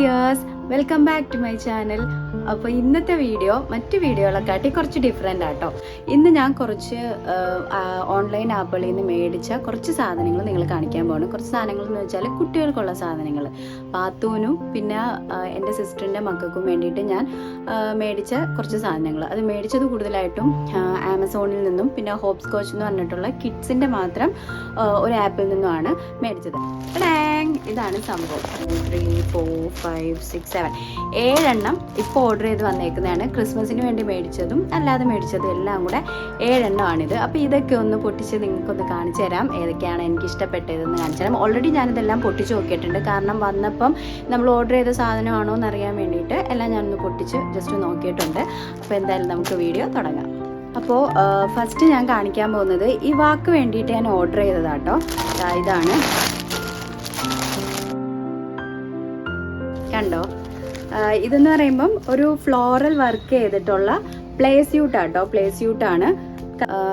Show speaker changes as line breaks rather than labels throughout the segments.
Dears welcome back to my channel. അപ്പോൾ ഇന്നത്തെ video മറ്റ് വീഡിയോകളെക്കാട്ടി കുറച്ച് ഡിഫറെന്റ് ആട്ടോ ഇന്ന് ഞാൻ കുറച്ച് ഓൺലൈൻ ആപ്പുകളിൽ നിന്ന് മേടിച്ച കുറച്ച് സാധനങ്ങൾ നിങ്ങൾ കാണിക്കാൻ പോകണം കുറച്ച് സാധനങ്ങൾ എന്ന് വെച്ചാൽ കുട്ടികൾക്കുള്ള സാധനങ്ങൾ. പാത്തൂനും പിന്നെ എന്റെ സിസ്റ്ററിന്റെ മക്കൾക്കും വേണ്ടിയിട്ട് ഞാൻ മേടിച്ച കുറച്ച് സാധനങ്ങൾ. അത് മേടിച്ചത് കൂടുതലായിട്ടും ആമസോണിൽ നിന്നും പിന്നെ ഹോപ്സ് കോച്ച് എന്ന് പറഞ്ഞിട്ടുള്ള കിഡ്സിന്റെ മാത്രം ഒരു ആപ്പിൽ നിന്നുമാണ് മേടിച്ചത്! ഇതാണ് സംഭവം. Three four five six seven ഏഴെണ്ണം ഇപ്പോൾ ഓർഡർ ചെയ്ത് വന്നേക്കുന്നതാണ്. ക്രിസ്മസിന് വേണ്ടി മേടിച്ചതും അല്ലാതെ മേടിച്ചതും എല്ലാം കൂടെ ഏഴെണ്ണമാണിത്. അപ്പോൾ ഇതൊക്കെ ഒന്ന് പൊട്ടിച്ച് നിങ്ങൾക്കൊന്ന് കാണിച്ചു തരാം. ഏതൊക്കെയാണ് എനിക്ക് ഇഷ്ടപ്പെട്ടതെന്ന് കാണിച്ചു തരാം. ഓൾറെഡി ഞാനിതെല്ലാം പൊട്ടിച്ച് നോക്കിയിട്ടുണ്ട്. കാരണം വന്നപ്പം നമ്മൾ ഓർഡർ ചെയ്ത സാധനമാണോ എന്ന് അറിയാൻ വേണ്ടിയിട്ട് എല്ലാം ഞാനൊന്ന് പൊട്ടിച്ച് ജസ്റ്റ് നോക്കിയിട്ടുണ്ട്. അപ്പോൾ എന്തായാലും നമുക്ക് വീഡിയോ തുടങ്ങാം. അപ്പോൾ ഫസ്റ്റ് ഞാൻ കാണിക്കാൻ പോകുന്നത് ഈ വാക്ക് വേണ്ടിയിട്ട് ഞാൻ ഓർഡർ ചെയ്തതാട്ടോ. ഇതാണ്. കണ്ടോ? ഇതെന്ന് പറയുമ്പം ഒരു ഫ്ലോറൽ വർക്ക് ചെയ്തിട്ടുള്ള പ്ലേ സ്യൂട്ട് കേട്ടോ പ്ലേ സ്യൂട്ടാണ്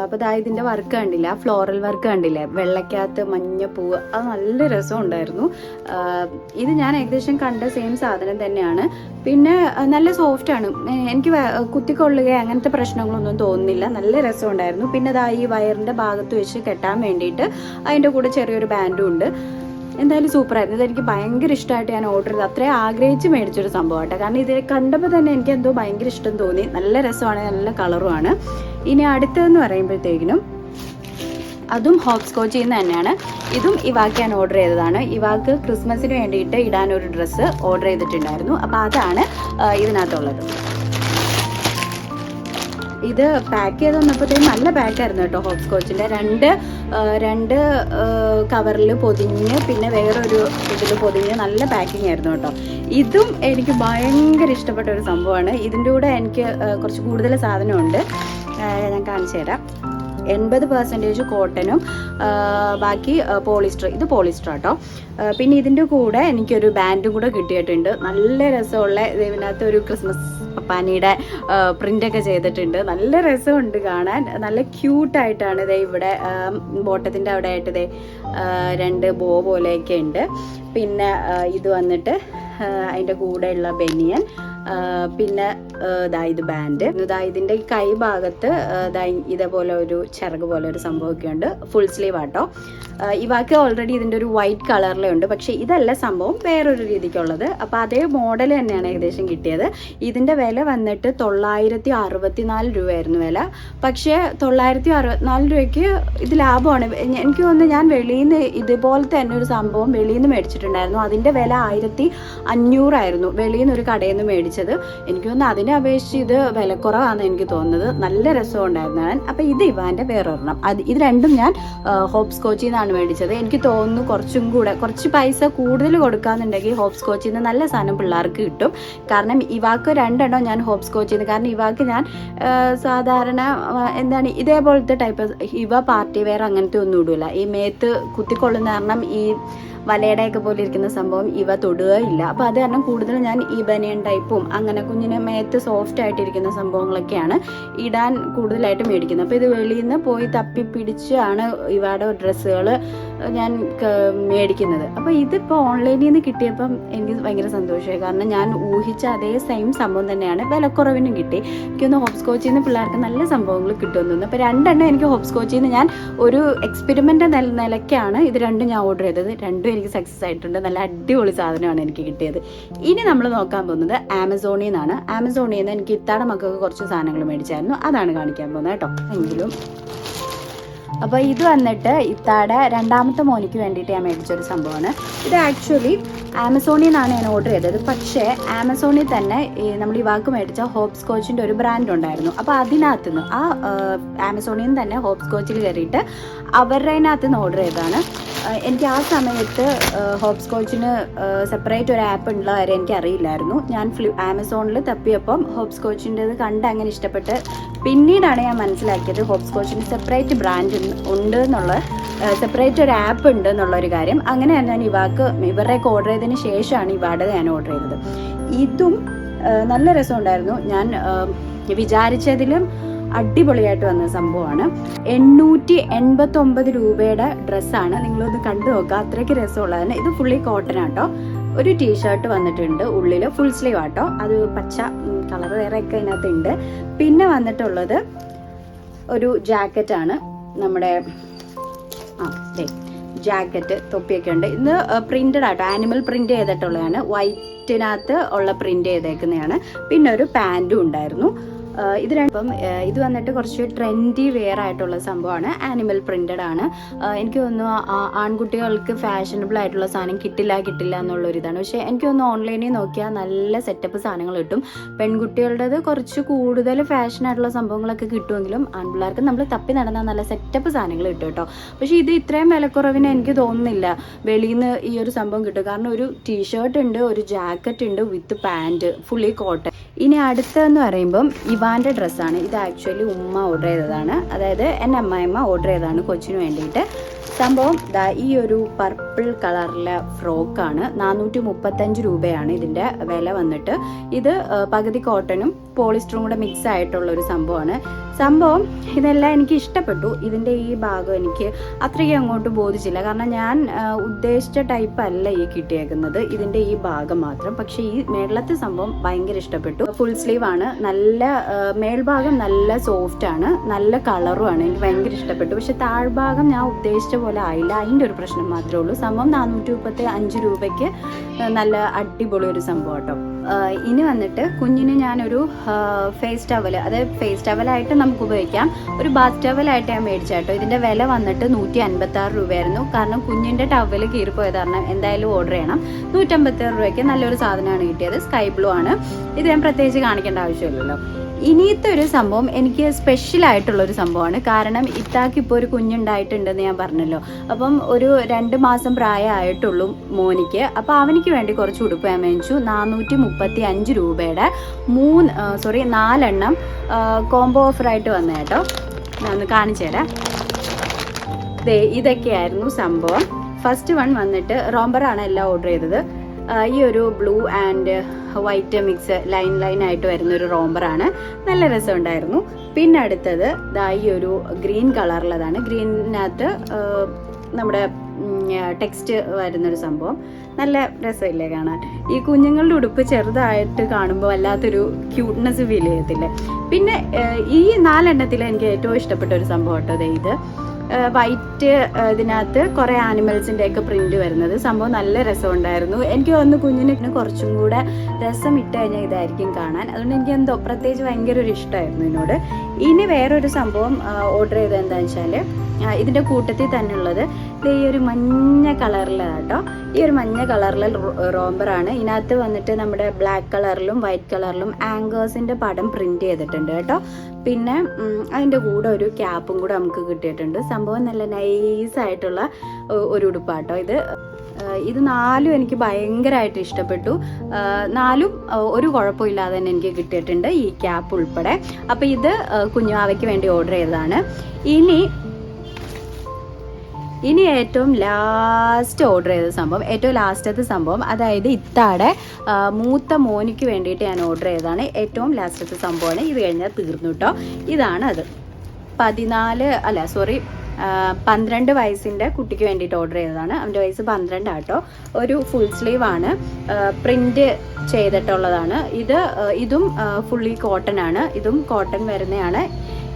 അപ്പോൾ ദാ ഇതിന്റെ വർക്ക് കണ്ടില്ല ഫ്ലോറൽ വർക്ക് കണ്ടില്ലേ വെള്ളക്കകത്ത് മഞ്ഞ പൂവ് അത് നല്ല രസം ഉണ്ടായിരുന്നു. ഇത് ഞാൻ ഏകദേശം കണ്ട സെയിം സാധനം തന്നെയാണ്. പിന്നെ നല്ല സോഫ്റ്റ് ആണ്. എനിക്ക് കുത്തിക്കൊള്ളുക അങ്ങനത്തെ പ്രശ്നങ്ങളൊന്നും തോന്നുന്നില്ല. നല്ല രസം ഉണ്ടായിരുന്നു. പിന്നെ ദാ ഈ വയറിന്റെ ഭാഗത്ത് വെച്ച് കെട്ടാൻ വേണ്ടിയിട്ട് അതിന്റെ കൂടെ ചെറിയൊരു ബാൻഡും ഉണ്ട്. എന്തായാലും സൂപ്പറായിരുന്നു ഇതെനിക്ക് ഭയങ്കര ഇഷ്ടമായിട്ട് ഞാൻ ഓർഡർ ചെയ്ത് അത്രയും ആഗ്രഹിച്ച് മേടിച്ചൊരു സംഭവമാട്ടോ. കാരണം ഇത് കണ്ടപ്പോൾ തന്നെ എനിക്ക് എന്തോ ഭയങ്കര ഇഷ്ടം തോന്നി. നല്ല രസമാണ് നല്ല കളറുമാണ് ഇനി അടുത്തതെന്ന് പറയുമ്പോഴത്തേക്കിനും അതും ഹോപ്പ് സ്കോച്ചിൽ നിന്ന് തന്നെയാണ്. ഇതും ഇവാക്ക് ഞാൻ ഓർഡർ ചെയ്തതാണ്. ഇവാക്ക് ക്രിസ്മസിന് വേണ്ടിയിട്ട് ഇടാൻ ഒരു ഡ്രസ്സ് ഓർഡർ ചെയ്തിട്ടുണ്ടായിരുന്നു. അപ്പോൾ അതാണ് ഇതിനകത്തുള്ളത്. ഇത് പാക്ക് ചെയ്ത് വന്നപ്പോഴത്തേക്കും നല്ല പാക്കായിരുന്നു കേട്ടോ ഹോപ്പ് സ്കോച്ചിന്റെ രണ്ട് രണ്ട് കവറിൽ പൊതിഞ്ഞ് പിന്നെ വേറൊരു ഇതിൽ പൊതിഞ്ഞ് നല്ല പാക്കിംഗ് ആയിരുന്നു കേട്ടോ. ഇതും എനിക്ക് ഭയങ്കര ഇഷ്ടപ്പെട്ട ഒരു സംഭവമാണ്. ഇതിന്റെ കൂടെ എനിക്ക് കുറച്ച് കൂടുതൽ സാധനമുണ്ട്. ഞാൻ കാണിച്ചു തരാം. എൺപത് പെർസെന്റേജ് കോട്ടനും ബാക്കി പോളിസ്റ്റർ ഇത് പോളിസ്റ്റർ കേട്ടോ പിന്നെ ഇതിന്റെ കൂടെ എനിക്കൊരു ബാൻഡും കൂടെ കിട്ടിയിട്ടുണ്ട്. നല്ല രസമുള്ള ഇതിനകത്ത് ഒരു ക്രിസ്മസ് പപ്പാനിയുടെ പ്രിന്റൊക്കെ ചെയ്തിട്ടുണ്ട്. നല്ല രസമുണ്ട് കാണാൻ. നല്ല ക്യൂട്ടായിട്ടാണ് ഇതേ ഇവിടെ ബോട്ടത്തിന്റെ അവിടെ ആയിട്ട് ഇതേ രണ്ട് ബോ പോലെയൊക്കെ ഉണ്ട്. പിന്നെ ഇത് വന്നിട്ട് അതിന്റെ കൂടെയുള്ള ബനിയൻ. പിന്നെ ദാ ഇത് ബാൻഡ് ദാ ഇതിന്റെ കൈ ഭാഗത്ത് ഇതേപോലെ ഒരു ചിറക് പോലെ ഒരു സംഭവമൊക്കെ ഉണ്ട് ഫുൾ സ്ലീവ് ആട്ടോ ഇവാക്ക് ഓൾറെഡി ഇതിന്റെ ഒരു വൈറ്റ് കളറിലേ ഉണ്ട്. പക്ഷേ ഇതല്ല സംഭവം. വേറൊരു രീതിക്കുള്ളത്. അപ്പോൾ അതേ മോഡൽ തന്നെയാണ് ഏകദേശം കിട്ടിയത്. ഇതിന്റെ വില വന്നിട്ട് തൊള്ളായിരത്തി അറുപത്തിനാല് രൂപയായിരുന്നു വില. പക്ഷേ തൊള്ളായിരത്തി അറുപത്തിനാല് രൂപയ്ക്ക് ഇത് ലാഭമാണ്. എനിക്ക് തോന്നുന്നു ഞാൻ വെളിയിൽ നിന്ന് ഇതുപോലത്തെ തന്നെ ഒരു സംഭവം വെളിയിൽ നിന്ന് മേടിച്ചിട്ടുണ്ടായിരുന്നു. അതിന്റെ വില ആയിരത്തി അഞ്ഞൂറായിരുന്നു വെളിയിൽ നിന്ന് ഒരു കടയിൽ നിന്ന് മേടിച്ചത് എനിക്ക് തോന്നുന്നു അതിനെ അപേക്ഷിച്ച് ഇത് വിലക്കുറവാണെന്ന് എനിക്ക് തോന്നുന്നത്. നല്ല രസമുണ്ടായിരുന്നു ഞാൻ അപ്പോൾ ഇത് ഇവാന്റെ വേറൊരെണ്ണം. അത് ഇത് രണ്ടും ഞാൻ ഹോപ്സ് കോച്ചിൽ നിന്നാണ് മേടിച്ചത്. എനിക്ക് തോന്നുന്നു കുറച്ചും കൂടെ കുറച്ച് പൈസ കൂടുതൽ കൊടുക്കാന്നുണ്ടെങ്കിൽ ഹോപ്സ് കോച്ചിൽ നിന്ന് നല്ല സാധനം പിള്ളേർക്ക് കിട്ടും. കാരണം ഇവാക്ക് രണ്ടെണ്ണം ഞാൻ ഹോപ്സ് കോച്ചിൽ നിന്ന് കാരണം ഇവാക്ക് ഞാൻ സാധാരണ എന്താണ് ഇതേപോലത്തെ ടൈപ്പ് ഇവ പാർട്ടി വെയർ അങ്ങനത്തെ ഒന്നും ഇടൂല. ഈ മേത്ത് കുത്തിക്കൊള്ളുന്ന കാരണം ഈ വലയുടെയൊക്കെ പോലെ ഇരിക്കുന്ന സംഭവം ഇവ തൊടുകയില്ല. അപ്പോൾ അത് കാരണം കൂടുതൽ ഞാൻ ഈ ബനിയൻ ടൈപ്പും അങ്ങനെ കുഞ്ഞിന് മേത്ത് സോഫ്റ്റ് ആയിട്ടിരിക്കുന്ന സംഭവങ്ങളൊക്കെയാണ് ഇടാൻ കൂടുതലായിട്ട് മേടിക്കുന്നത്. അപ്പോൾ ഇത് വെളിയിൽ നിന്ന് പോയി തപ്പി പിടിച്ചാണ് ഇവയുടെ ഡ്രസ്സുകൾ ഞാൻ മേടിക്കുന്നത്. അപ്പോൾ ഇതിപ്പോൾ ഓൺലൈനിൽ നിന്ന് കിട്ടിയപ്പം എനിക്ക് ഭയങ്കര സന്തോഷമായി. കാരണം ഞാൻ ഊഹിച്ച അതേ സെയിം സംഭവം തന്നെയാണ് വിലക്കുറവിനും കിട്ടി. എനിക്കൊന്ന് ഹോപ്സ് കോച്ചിൽ നിന്ന് പിള്ളേർക്ക് നല്ല സംഭവങ്ങൾ കിട്ടുമെന്ന്. തോന്നുന്നു അപ്പോൾ രണ്ടെണ്ണം എനിക്ക് ഹോപ്സ് കോച്ചിൽ നിന്ന് ഞാൻ ഒരു എക്സ്പെരിമെന്റ് നില നിലയ്ക്കാണ് ഇത് രണ്ടും ഞാൻ ഓർഡർ ചെയ്തത്. രണ്ടും എനിക്ക് സക്സസ് ആയിട്ടുണ്ട്. നല്ല അടിപൊളി സാധനമാണ് എനിക്ക് കിട്ടിയത്. ഇനി നമ്മൾ നോക്കാൻ പോകുന്നത് ആമസോണിൽ നിന്നാണ്. ആമസോണിൽ നിന്ന് എനിക്ക് ഇത്താടെ മക്കൾക്ക് കുറച്ച് സാധനങ്ങൾ മേടിച്ചായിരുന്നു. അതാണ് കാണിക്കാൻ പോകുന്നത് കേട്ടോ. എങ്കിലും അപ്പോൾ ഇത് വന്നിട്ട് ഇത്താടെ രണ്ടാമത്തെ മോനിക്ക് വേണ്ടിയിട്ട് ഞാൻ മേടിച്ചൊരു സംഭവമാണ്. ഇത് ആക്ച്വലി ആമസോണിൽ നിന്നാണ് ഞാൻ ഓർഡർ ചെയ്തത്. പക്ഷേ ആമസോണിൽ തന്നെ നമ്മൾ ഈ വാക്ക് മേടിച്ച ഹോപ്സ് കോച്ചിന്റെ ഒരു ബ്രാൻഡ് ഉണ്ടായിരുന്നു. അപ്പോൾ അതിനകത്ത് നിന്ന് ആ ആമസോണിൽ നിന്ന് തന്നെ ഹോപ്സ് കോച്ചിൽ കയറിയിട്ട് അവരുടെ അതിനകത്ത് നിന്ന് ഓർഡർ ചെയ്തതാണ് എനിക്ക് ആ സമയത്ത് ഹോപ്സ് കോച്ചിന് സെപ്പറേറ്റ് ഒരു ആപ്പ് ഉള്ള കാര്യം എനിക്ക് അറിയില്ലായിരുന്നു ഞാൻ ഫ്ലി ആമസോണിൽ തപ്പിയപ്പം ഹോപ്സ് കോച്ചിന്റെത് കണ്ട് അങ്ങനെ ഇഷ്ടപ്പെട്ട് പിന്നീടാണ് ഞാൻ മനസ്സിലാക്കിയത് ഹോപ്പ് സ്കോച്ചിന് സെപ്പറേറ്റ് ബ്രാൻഡ് ഉണ്ട് എന്നുള്ള സെപ്പറേറ്റ് ഒരു ആപ്പ് ഉണ്ട് എന്നുള്ള ഒരു കാര്യം. അങ്ങനെയാണ് ഞാൻ ഇവാക്ക് ഇവരുടെയൊക്കെ ഓർഡർ ചെയ്തതിന് ശേഷമാണ് ഇവാടെ ഞാൻ ഓർഡർ ചെയ്തത്. ഇതും നല്ല രസമുണ്ടായിരുന്നു. ഞാൻ വിചാരിച്ചതിലും അടിപൊളിയായിട്ട് വന്ന സംഭവമാണ്. എണ്ണൂറ്റി എൺപത്തൊമ്പത് രൂപയുടെ ഡ്രസ്സാണ് നിങ്ങളൊന്ന് കണ്ടു നോക്കുക അത്രയ്ക്ക് രസമുള്ളതാണ് ഇത് ഫുള്ളി കോട്ടൺ ആട്ടോ. ഒരു ടീഷർട്ട് വന്നിട്ടുണ്ട് ഉള്ളിൽ ഫുൾ സ്ലീവ് ആട്ടോ. അത് പച്ച കളർ വേറെ ഒക്കെ അതിനകത്തുണ്ട് പിന്നെ വന്നിട്ടുള്ളത് ഒരു ജാക്കറ്റാണ് നമ്മുടെ ആ ദേ ജാക്കറ്റ് തൊപ്പിയൊക്കെ ഉണ്ട്. ഇന്ന് പ്രിന്റഡ് ആട്ടോ. ആനിമൽ പ്രിന്റ് ചെയ്തിട്ടുള്ളതാണ്. വൈറ്റിനകത്ത് ഉള്ള പ്രിന്റ് ചെയ്തേക്കുന്നതാണ്. പിന്നെ ഒരു പാന്റും ഉണ്ടായിരുന്നു. ഇത് രണ്ടും ഇത് വന്നിട്ട് കുറച്ച് ട്രെൻഡി വെയർ ആയിട്ടുള്ള സംഭവമാണ്. ആനിമൽ പ്രിന്റഡ് ആണ്. എനിക്ക് തോന്നുന്നു ആൺകുട്ടികൾക്ക് ഫാഷനബിൾ ആയിട്ടുള്ള സാധനം കിട്ടില്ല കിട്ടില്ല എന്നുള്ള ഒരു ഇതാണ് പക്ഷേ എനിക്ക് തോന്നുന്നു ഓൺലൈനിൽ നോക്കിയാൽ നല്ല സെറ്റപ്പ് സാധനങ്ങൾ കിട്ടും. പെൺകുട്ടികളുടേത് കുറച്ച് കൂടുതൽ ഫാഷൻ ആയിട്ടുള്ള സംഭവങ്ങളൊക്കെ കിട്ടുമെങ്കിലും ആൺപിള്ളേർക്ക് നമ്മൾ തപ്പി നടന്നാൽ നല്ല സെറ്റപ്പ് സാധനങ്ങൾ കിട്ടും കേട്ടോ. പക്ഷേ ഇത് ഇത്രയും വിലക്കുറവിന് എനിക്ക് തോന്നുന്നില്ല വെളിയിൽ നിന്ന് ഈ ഒരു സംഭവം കിട്ടും. കാരണം ഒരു ടീഷർട്ട് ഉണ്ട് ഒരു ജാക്കറ്റ് ഉണ്ട് വിത്ത് പാന്റ് ഫുള്ളി കോട്ടൺ ഇനി അടുത്തതെന്ന് പറയുമ്പം ഇവാന്റെ ഡ്രസ്സാണ്. ഇത് ആക്ച്വലി ഉമ്മ ഓർഡർ ചെയ്തതാണ്. അതായത് എന്റെ അമ്മായിമ്മ ഓർഡർ ചെയ്തതാണ് കൊച്ചിന് വേണ്ടിയിട്ട്. സംഭവം ദാ ഈ ഒരു പർപ്പിൾ കളറിലെ ഫ്രോക്കാണ്. നാനൂറ്റി മുപ്പത്തഞ്ച് രൂപയാണ് ഇതിന്റെ വില വന്നിട്ട്. ഇത് പകുതി കോട്ടനും പോളിസ്റ്ററും കൂടെ മിക്സ് ആയിട്ടുള്ള ഒരു സംഭവമാണ്. സംഭവം ഇതെല്ലാം എനിക്ക് ഇഷ്ടപ്പെട്ടു. ഇതിന്റെ ഈ ഭാഗം എനിക്ക് അത്രയ്ക്ക് അങ്ങോട്ട് ബോധിച്ചില്ല. കാരണം ഞാൻ ഉദ്ദേശിച്ച ടൈപ്പ് അല്ല ഈ കിട്ടിയേക്കുന്നത്. ഇതിന്റെ ഈ ഭാഗം മാത്രം. പക്ഷേ ഈ മേളത്തെ സംഭവം ഭയങ്കര ഇഷ്ടപ്പെട്ടു. ഫുൾ സ്ലീവ് ആണ്. നല്ല മേൽഭാഗം നല്ല സോഫ്റ്റ് ആണ്. നല്ല കളറും ആണ്. എനിക്ക് ഭയങ്കര ഇഷ്ടപ്പെട്ടു. പക്ഷെ താഴ്ഭാഗം ഞാൻ ഉദ്ദേശിച്ച പോലെ ആയില്ല. അതിന്റെ ഒരു പ്രശ്നം മാത്രമേ ഉള്ളൂ. സംഭവം നാനൂറ്റി മുപ്പത്തി അഞ്ച് രൂപയ്ക്ക് നല്ല അടിപൊളി ഒരു സംഭവം കേട്ടോ ഇനി വന്നിട്ട് കുഞ്ഞിന് ഞാനൊരു ഫേസ് ടവൽ അതായത് ഫേസ് ടവലായിട്ട് നമുക്ക് ഉപയോഗിക്കാം. ഒരു ബാത്ത് ടവലായിട്ട് ഞാൻ മേടിച്ച കേട്ടോ. ഇതിന്റെ വില വന്നിട്ട് നൂറ്റി അൻപത്തി ആറ് രൂപയായിരുന്നു. കാരണം കുഞ്ഞിന്റെ ടവൽ കീറിപ്പോയത് കാരണം എന്തായാലും ഓർഡർ ചെയ്യണം. നൂറ്റമ്പത്തി ആറ് രൂപയ്ക്ക് നല്ലൊരു സാധനമാണ് കിട്ടിയത്. സ്കൈ ബ്ലൂ ആണ്. ഇത് ഞാൻ പ്രത്യേകിച്ച് കാണിക്കേണ്ട ആവശ്യമില്ലല്ലോ. ഇനിയത്തെ ഒരു സംഭവം എനിക്ക് സ്പെഷ്യൽ ആയിട്ടുള്ള ഒരു സംഭവമാണ്. കാരണം ഇത്താക്ക് ഇപ്പോൾ ഒരു കുഞ്ഞുണ്ടായിട്ടുണ്ടെന്ന് ഞാൻ പറഞ്ഞല്ലോ. അപ്പം ഒരു രണ്ട് മാസം പ്രായമായിട്ടുള്ളൂ മോനിക്ക്. അപ്പോൾ അവനിക്ക് വേണ്ടി കുറച്ച് ഉടുപ്പ് ഞാൻ മേടിച്ചു. നാനൂറ്റി മുപ്പത്തി അഞ്ച് രൂപയുടെ മൂന്ന് സോറി നാലെണ്ണം കോംബോ ഓഫറായിട്ട് വന്ന കേട്ടോ. ഞാൻ ഒന്ന് കാണിച്ചു തരാം. ഇതൊക്കെയായിരുന്നു സംഭവം. ഫസ്റ്റ് വൺ വന്നിട്ട് റോംബറാണ് എല്ലാം ഓർഡർ ചെയ്തത്. ഈ ഒരു blue and white mix line line ആയിട്ട് വരുന്ന ഒരു റോംബറാണ് നല്ല രസമുണ്ടായിരുന്നു. പിന്നെ അടുത്തത് ദാ ഈ ഒരു ഗ്രീൻ കളറിലതാണ് ഗ്രീനിനകത്ത് നമ്മുടെ ടെക്സ്റ്റ് വരുന്നൊരു സംഭവം. നല്ല രസമില്ലേ കാണാൻ. ഈ കുഞ്ഞുങ്ങളുടെ ഉടുപ്പ് ചെറുതായിട്ട് കാണുമ്പോൾ വല്ലാത്തൊരു ക്യൂട്ട്നെസ് ഫീൽ ചെയ്യത്തില്ലേ? പിന്നെ ഈ നാലെണ്ണത്തിൽ എനിക്ക് ഏറ്റവും ഇഷ്ടപ്പെട്ട ഒരു സംഭവം കേട്ടോ ഇത്. വൈറ്റ് ഇതിനകത്ത് കുറേ ആനിമൽസിന്റെ ഒക്കെ പ്രിന്റ് വരുന്നത്. സംഭവം നല്ല രസമുണ്ടായിരുന്നു. എനിക്ക് തോന്നുന്നു കുഞ്ഞിന് കുറച്ചും കൂടെ രസം ഇട്ട് കഴിഞ്ഞാൽ ഇതായിരിക്കും കാണാൻ. അതുകൊണ്ട് എനിക്ക് എന്തോ പ്രത്യേകിച്ച് ഭയങ്കര ഒരു ഇഷ്ടമായിരുന്നു ഇതിനോട്. ഇനി വേറൊരു സംഭവം ഓർഡർ ചെയ്തത് എന്താണെന്ന് വെച്ചാൽ ഇതിന്റെ കൂട്ടത്തിൽ തന്നെ ഉള്ളത് ഈ ഒരു മഞ്ഞ കളറിലാണ് കേട്ടോ ഈ ഒരു മഞ്ഞ കളറിലെ റോംബറാണ് ഇതിനകത്ത് വന്നിട്ട് നമ്മുടെ ബ്ലാക്ക് കളറിലും വൈറ്റ് കളറിലും ആങ്കേഴ്സിന്റെ പടം പ്രിന്റ് ചെയ്തിട്ടുണ്ട് കേട്ടോ. പിന്നെ അതിന്റെ കൂടെ ഒരു ക്യാപ്പും കൂടെ നമുക്ക് കിട്ടിയിട്ടുണ്ട്. സംഭവം നല്ല നൈസായിട്ടുള്ള ഒരു ഉടുപ്പാട്ടോ ഇത്. ഇത് നാലും എനിക്ക് ഭയങ്കരമായിട്ട് ഇഷ്ടപ്പെട്ടു. നാലും ഒരു കുഴപ്പമില്ലാതെ തന്നെ എനിക്ക് കിട്ടിയിട്ടുണ്ട് ഈ ക്യാപ്പ് ഉൾപ്പെടെ. അപ്പോൾ ഇത് കുഞ്ഞുവാവയ്ക്ക് വേണ്ടി ഓർഡർ ചെയ്തതാണ്. ഇനി ഇനി ഏറ്റവും ലാസ്റ്റ് ഓർഡർ ചെയ്ത സംഭവം ഏറ്റവും ലാസ്റ്റത്തെ സംഭവം അതായത് ഇത്താടെ മൂത്ത മോനിക്ക് വേണ്ടിയിട്ട് ഞാൻ ഓർഡർ ചെയ്തതാണ്. ഏറ്റവും ലാസ്റ്റത്തെ സംഭവമാണ്. ഇത് കഴിഞ്ഞാൽ തീർന്നു കേട്ടോ ഇതാണ് അത്. പതിനാല് അല്ല സോറി പന്ത്രണ്ട് വയസ്സിന്റെ കുട്ടിക്ക് വേണ്ടിയിട്ട് ഓർഡർ ചെയ്തതാണ്. അവന്റെ വയസ്സ് പന്ത്രണ്ടാട്ടോ. ഒരു ഫുൾ സ്ലീവ് ആണ്. പ്രിന്റ് ചെയ്തിട്ടുള്ളതാണ്. ഇത് ഇതും ഫുള്ളി കോട്ടൺ ആണ്. ഇതും കോട്ടൺ വരുന്നതാണ്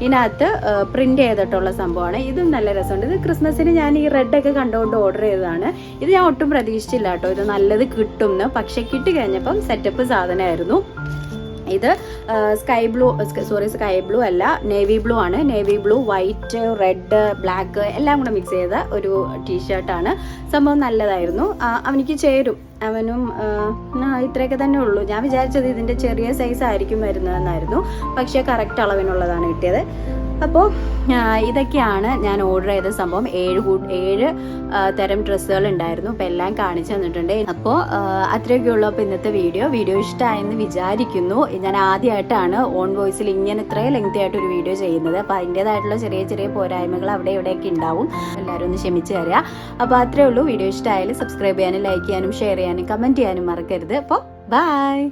ഇതിനകത്ത് പ്രിന്റ് ചെയ്തിട്ടുള്ള സംഭവമാണ്. ഇതും നല്ല രസമുണ്ട്. ഇത് ക്രിസ്മസിന് ഞാൻ ഈ റെഡ് ഒക്കെ കണ്ടുകൊണ്ട് ഓർഡർ ചെയ്തതാണ്. ഇത് ഞാൻ ഒട്ടും പ്രതീക്ഷിച്ചില്ല കേട്ടോ ഇത് നല്ലത് കിട്ടും പക്ഷെ കിട്ടി കഴിഞ്ഞപ്പം സെറ്റപ്പ് സാധനമായിരുന്നു. ഇത് sky blue sorry sky blue അല്ല നേവി ബ്ലൂ ആണ്. Navy blue white red black എല്ലാം കൂടെ മിക്സ് ചെയ്ത ഒരു ടീഷർട്ടാണ് സംഭവം നല്ലതായിരുന്നു. അവനിക്ക് ചേരും. അവനും ഇത്രയൊക്കെ തന്നെ ഉള്ളൂ. ഞാൻ വിചാരിച്ചത് ഇതിന്റെ ചെറിയ സൈസ് ആയിരിക്കും വരുന്നതെന്നായിരുന്നു. പക്ഷേ കറക്റ്റ് അളവിനുള്ളതാണ് കിട്ടിയത്. അപ്പോൾ ഇതൊക്കെയാണ് ഞാൻ ഓർഡർ ചെയ്ത സംഭവം. ഏഴ് ഏഴ് തരം ഡ്രസ്സുകൾ ഉണ്ടായിരുന്നു. അപ്പോൾ എല്ലാം കാണിച്ചു തന്നിട്ടുണ്ട്. അപ്പോൾ അത്രയൊക്കെ ഉള്ളൂ. അപ്പോൾ ഇന്നത്തെ വീഡിയോ. വീഡിയോ ഇഷ്ടമായെന്ന് വിചാരിക്കുന്നു. ഞാൻ ആദ്യമായിട്ടാണ് ഓൺ വോയിസിൽ ഇങ്ങനെ ഇത്രയും ലെങ്തി ആയിട്ട് ഒരു വീഡിയോ ചെയ്യുന്നത്. അപ്പോൾ അതിന്റേതായിട്ടുള്ള ചെറിയ ചെറിയ പോരായ്മകൾ അവിടെ ഇവിടെയൊക്കെ ഉണ്ടാവും. എല്ലാവരും ഒന്ന് ക്ഷമിച്ചു തരിക. അപ്പോൾ അത്രയേ ഉള്ളൂ. വീഡിയോ ഇഷ്ടമായാലും സബ്സ്ക്രൈബ് ചെയ്യാനും ലൈക്ക് ചെയ്യാനും ഷെയർ ചെയ്യാനും കമന്റ് ചെയ്യാനും മറക്കരുത്. അപ്പോൾ ബൈ